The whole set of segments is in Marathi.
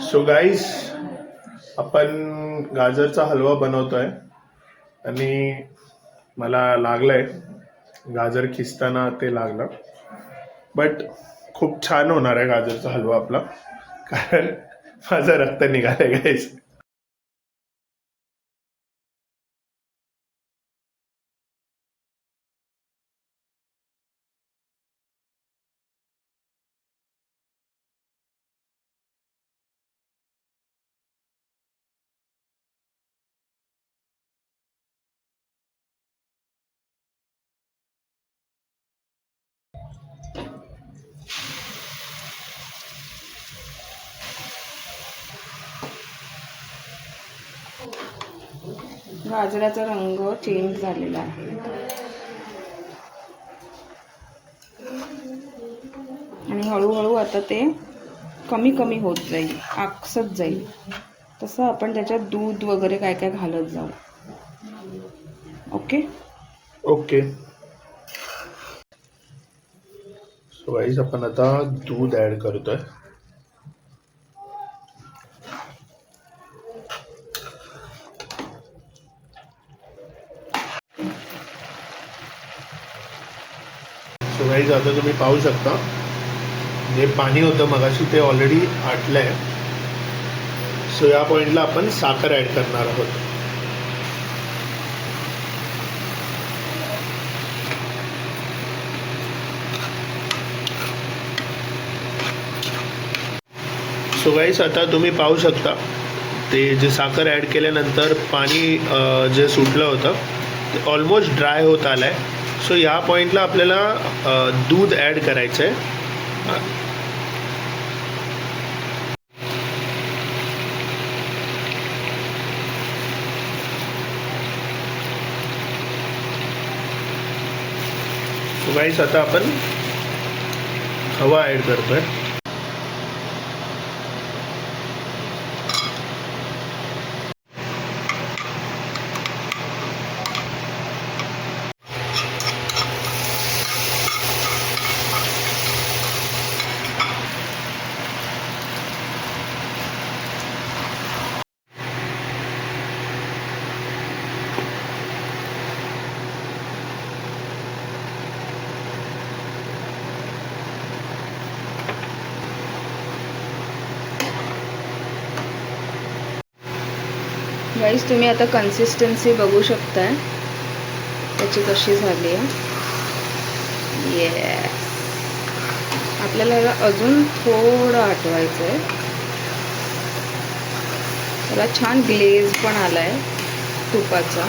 सो गाईस आपण गाजरचा हलवा बनवतोय. आणि मला लागलंय गाजर खिसताना ते लागलं. बट खूप छान होणार आहे गाजरचा हलवा आपला. कारण माझं रक्त निघालंय गाईस गाजराचा रंग चेंज झालेला आहे. आणि हळूहळू आता ते कमी कमी होत जाईल आकसत जाईल. तसं आपण त्याच्यात दूध वगैरे काय काय घालत जाऊ. ओके ओके सो आपण आता दूध ऍड करतोय. सो गाईज आता तुम्ही पाहू शकता. जे पाणी होतं मगाशी ते ऑलरेडी आटलंय. सो या पॉईंटला आपण साखर ऍड करणार आहोत. सो गाईस आता तुम्ही पाहू शकता. ते जे साखर ॲड केल्यानंतर पाणी जे सुटलं होतं ते ऑलमोस्ट ड्राय होत आलं आहे सो या पॉईंटला आपल्याला दूध ॲड करायचं आहे गाईस आता आपण हवा ॲड करतोय. गाईस तुम्ही आता कन्सिस्टन्सी बघू शकताय. त्याची कशी झाली आहे. ये आपल्याला याला अजून थोडं आठवायचं आहे त्याला छान ग्लेज पण आला आहे तुपाचा.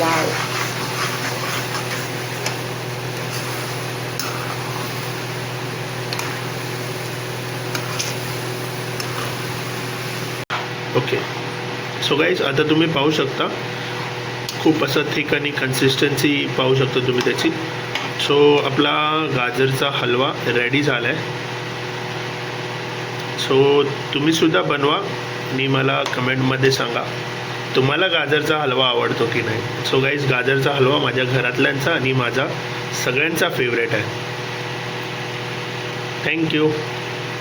वाव ओके सो गाईज आता तुम्ही पाहू शकता खूप असं थिक आणि कन्सिस्टन्सी पाहू शकता तुम्ही त्याची. सो आपला गाजरचा हलवा रेडी झाला आहे सो तुम्हीसुद्धा बनवा. आणि मला कमेंटमध्ये सांगा तुम्हाला गाजरचा हलवा आवडतो की नाही? सो गाईज गाजरचा हलवा माझ्या घरातल्यांचा आणि माझा सगळ्यांचा फेवरेट आहे. थँक्यू